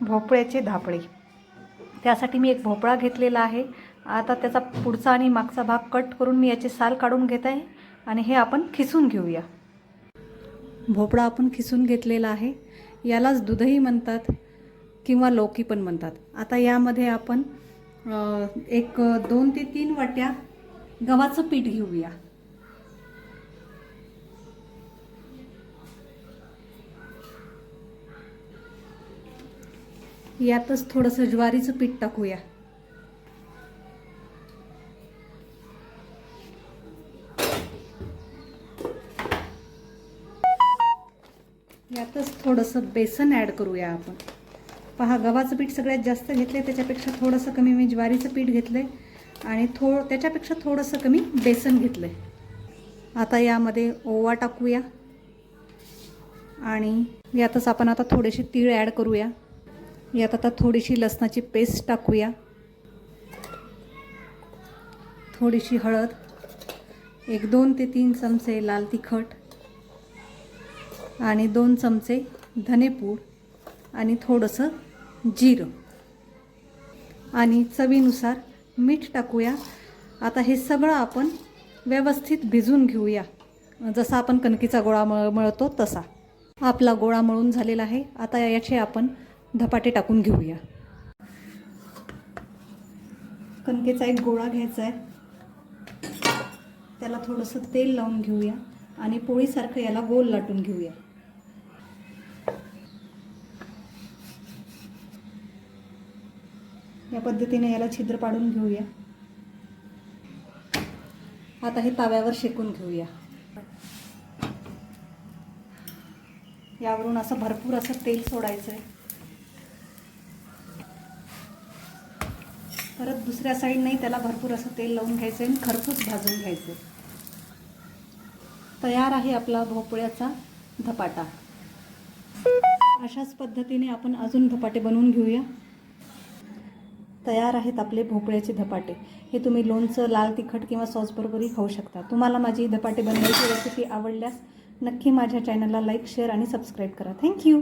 भोपळ्याचे धापळे. त्यासाठी मी एक भोपळा घेतलेला आहे. आता त्याचा पुढचा आणि मागचा भाग कट करून मी याचे साल काढून घेत आहे आणि हे आपण खिसून घेऊया. भोपळा आपण खिसून घेतलेला आहे. यालाच दूधही म्हणतात किंवा लौकी पण म्हणतात. आता यामध्ये आपण एक दोन ते तीन वाट्या गव्हाचं पीठ घेऊया. यातच थोडंसं ज्वारीचं पीठ टाकूया. यातच थोडंसं बेसन ॲड करूया आपण. पहा गव्हाचं पीठ सगळ्यात जास्त घेतलं त्याच्यापेक्षा थोडंसं कमी मी ज्वारीचं पीठ घेतलं आणि थो त्याच्यापेक्षा थोडंसं कमी बेसन घेतलं आता यामध्ये ओवा टाकूया आणि यातच आपण आता थोडेसे तीळ ॲड करूया. यात आता थोडीशी लसणाची पेस्ट टाकूया. थोडीशी हळद. एक दोन ते तीन चमचे लाल तिखट. आणि दोन चमचे धनेपूड आणि थोडंसं जिरं. आणि चवीनुसार मीठ टाकूया. आता हे सगळं आपण व्यवस्थित भिजून घेऊया. जसा आपण कणकीचा गोळा मळ मळतो तसा. आपला गोळा मळून झालेला आहे. आता याचे आपण धपाटे टाकून घेऊया. कणकेचा एक गोळा घ्यायचा आहे त्याला थोडंसं तेल लावून घेऊया आणि पोळीसारखं याला गोल लाटून घेऊया. या पद्धतीने याला छिद्र पाडून घेऊया. आता हे ताव्यावर शेकून घेऊया. यावरून असं भरपूर असं तेल सोडायचं आहे परत दुसऱ्या साईडने त्याला भरपूर असं तेल लावून घ्यायचं आहे आणि खरपूस भाजून घ्यायचं तयार आहे आपला भोपळ्याचा धपाटा. अशाच पद्धतीने आपण अजून धपाटे बनवून घेऊया. तयार आहेत आपले भोपळ्याचे धपाटे. हे तुम्ही लोणचं लाल तिखट किंवा सॉसबरोबरही खाऊ शकता. तुम्हाला माझी धपाटे बनवायची रेसिपी आवडल्यास नक्की माझ्या चॅनलला लाईक शेअर आणि सबस्क्राईब करा. Thank you